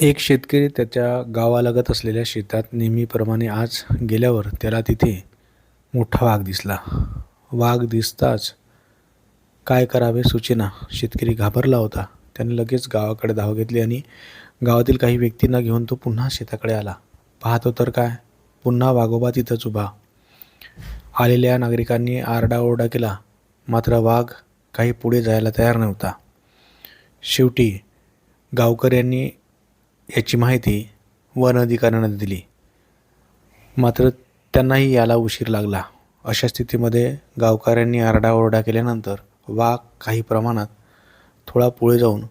एक शेतकरी त्याच्या गावालगत असलेल्या शेतात नेहमीप्रमाणे आज गेल्यावर त्याला तिथे मोठा वाघ दिसला. वाघ दिसताच काय करावे सूचना शेतकरी घाबरला होता. त्याने लगेच गावाकडे धाव घेतली आणि गावातील काही व्यक्तींना घेऊन तो पुन्हा शेताकडे आला. पाहतो तर काय? पुन्हा वाघोबा तिथंच उभा. आलेल्या नागरिकांनी आरडाओरडा केला. मात्र वाघ काही पुढे जायला तयार नव्हता. शेवटी गावकऱ्यांनी याची माहिती वन अधिकाऱ्यांना दिली. मात्र त्यांनाही याला उशीर लागला. अशा स्थितीमध्ये गावकऱ्यांनी आरडाओरडा केल्यानंतर वाघ काही प्रमाणात थोडा पुढे जाऊन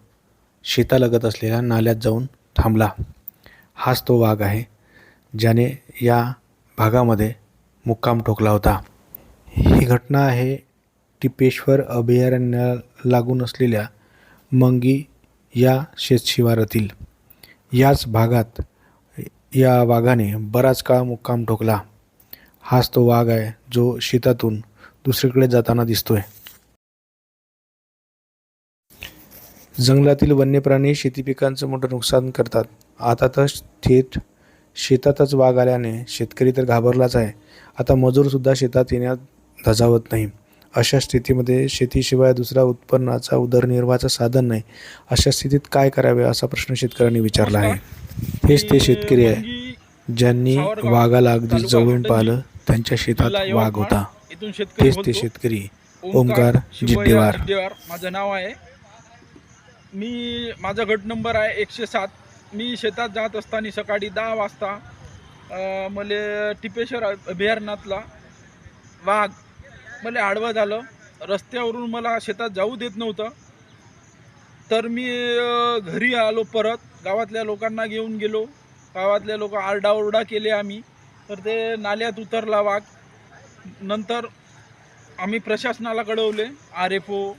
शेतालगत असलेल्या नाल्यात जाऊन थांबला. हाच तो वाघ आहे ज्याने या भागामध्ये मुक्काम ठोकला होता. ही घटना आहे टिपेश्वर अभयारण्याला लागून असलेल्या मंगी या शेतशिवारातील. याच भागात या वाघाने बराच काळ मुक्काम ठोकला. हाच तो वाघ आहे जो शेतातून दुसरीकडे जाताना दिसतोय. जंगलातील वन्य प्राणी शेती पिकांचं मोठं नुकसान करतात. आता तर थेट शेतातच वाघ आल्याने शेतकरी तर घाबरलाच आहे. आता मजूरसुद्धा शेतात येण्यात धजावत नाही. अशा स्थितीमध्ये शेतीशिवाय दुसरा उत्पन्नाचा उदरनिर्वाहाचं साधन नाही. अशा स्थितीत काय करावे असा प्रश्न शेतकऱ्यांनी विचारला आहे. हेच ते शेतकरी आहे ज्यांनी वाघाला अगदी जवळून पाहिलं त्यांच्या शेतात वाघ होता. शेतकरी तेच ते शेतकरी ओंकार जिड्डेवार माझं नाव आहे. मी माझा गट नंबर आहे एकशे सात. मी शेतात जात असताना सकाळी दहा वाजता मला टिपेश्वर अभयारण्यातला वाघ मला आडवं झालं. रस्त्यावरून मला शेतात जाऊ देत नव्हतं. तर मी घरी आलो परत. गावातल्या लोकांना घेऊन गेलो. गावातल्या लोक आरडाओरडा केले आम्ही. तर ते नाल्यात उतरला वाघ. नंतर आम्ही प्रशासनाला कळवले. आर एफ ओ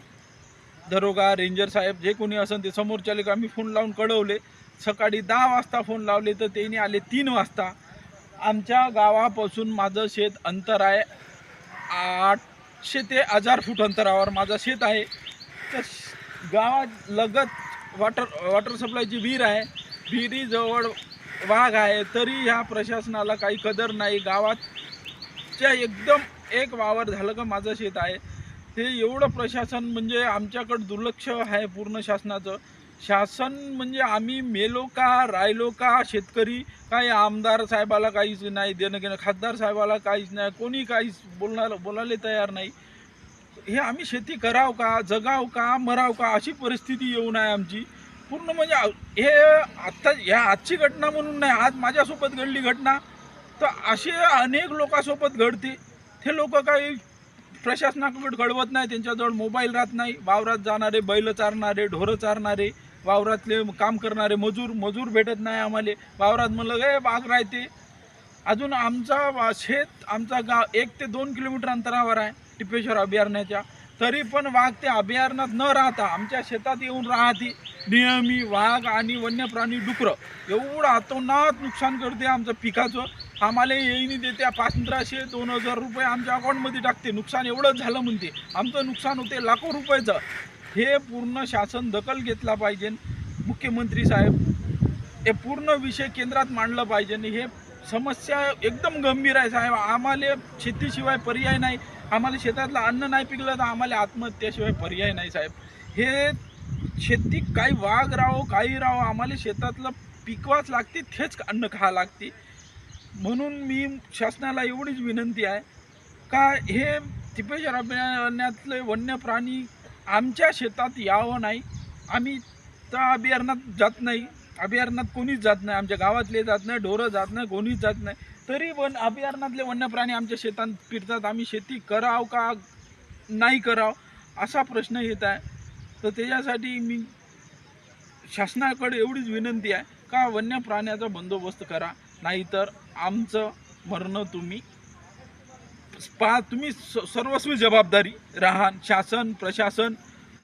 दरोगा रेंजर साहेब जे कोणी असेल ते समोरच्याले आम्ही फोन लावून कळवले. सकाळी दहा वाजता फोन लावले तर त्यांनी आले तीन वाजता. आमच्या गावापासून माझं शेत अंतर आहे आठ आठशे ते हजार फूट अंतरावर माझं शेत आहे. तर गावालगत वॉटर वॉटर सप्लायची विहीर आहे. विहिरीजवळ वाघ आहे तरी ह्या प्रशासनाला काही कदर नाही. गावातच्या एकदम एक वावर झालं का माझं शेत आहे. ते एवढं प्रशासन म्हणजे आमच्याकडं दुर्लक्ष आहे पूर्ण शासनाचं. शासन म्हणजे आम्ही मेलो का राहिलो का शेतकरी काही आमदार साहेबाला काहीच नाही देणं घेणं खासदार साहेबाला काहीच नाही कोणी काहीच बोलणार बोलायला तयार नाही. हे आम्ही शेती कराव का जगाव का मराव का अशी परिस्थिती येऊ नये आमची. पूर्ण म्हणजे हे आत्ता ह्या आजची घटना म्हणून नाही आज माझ्यासोबत घडली घटना तर असे अनेक लोकांसोबत घडते. ते लोक काही प्रशासनाकडे घडवत नाही त्यांच्याजवळ मोबाईल राहत नाही वावरात जाणारे बैल चारणारे ढोरं चारणारे वावरातले काम करणारे मजूर मजूर भेटत नाही आम्हाला. वावरात म्हणलं गे बाग राहते. अजून आमचा शेत आमचा गाव एक ते दोन किलोमीटर अंतरावर आहे टिपेश्वर अभयारण्याच्या. तरी पण वाघ ते अभयारण्यात न राहता आमच्या शेतात येऊन राहते. नेहमी वाघ आणि वन्य प्राणी डुकरं. एवढं आतोनात नुकसान करते आमचं पिकाचं. आम्हाला येईनी देते पंधराशे दोन हजार रुपये आमच्या अकाउंटमध्ये टाकते. नुकसान एवढंच झालं म्हणते. आमचं नुकसान होते लाखो रुपयाचं. हे पूर्ण शासन दखल घेतला पाहिजे. मुख्यमंत्री साहेब हे पूर्ण विषय केंद्रात मांडलं पाहिजे. आणि हे समस्या एकदम गंभीर आहे साहेब. आम्हाला शेतीशिवाय पर्याय नाही. आम्हाला शेतातलं अन्न नाही पिकलं तर आम्हाला आत्महत्येशिवाय पर्याय नाही साहेब. हे शेती काही वाघ राहो काही राहो आम्हाला शेतातलं पिकवाच लागते तेच अन्न खा लागते. म्हणून मी शासनाला एवढीच विनंती आहे. का हे टिपेश्वर अभयारण्यातले वन्य प्राणी आमच्या शेतात यावं नाही. आम्ही त्या अभयारणात जात नाही. अभयारण्यात कोणीच जात नाही. आमच्या गावातले जात नाही ढोरं जात नाही कोणीच जात नाही. तरी वन अभयारण्यातले वन्य प्राणी आमच्या शेतात फिरतात. आम्ही शेती कराव का नाही कराव असा प्रश्न येत आहे. तर त्याच्यासाठी मी शासनाकडे एवढीच विनंती आहे का वन्य प्राण्याचा बंदोबस्त करा. नाहीतर आमचं मरणं तुम्ही पहा तुम्ही स- सर्वस्वी जबाबदारी राहा शासन प्रशासन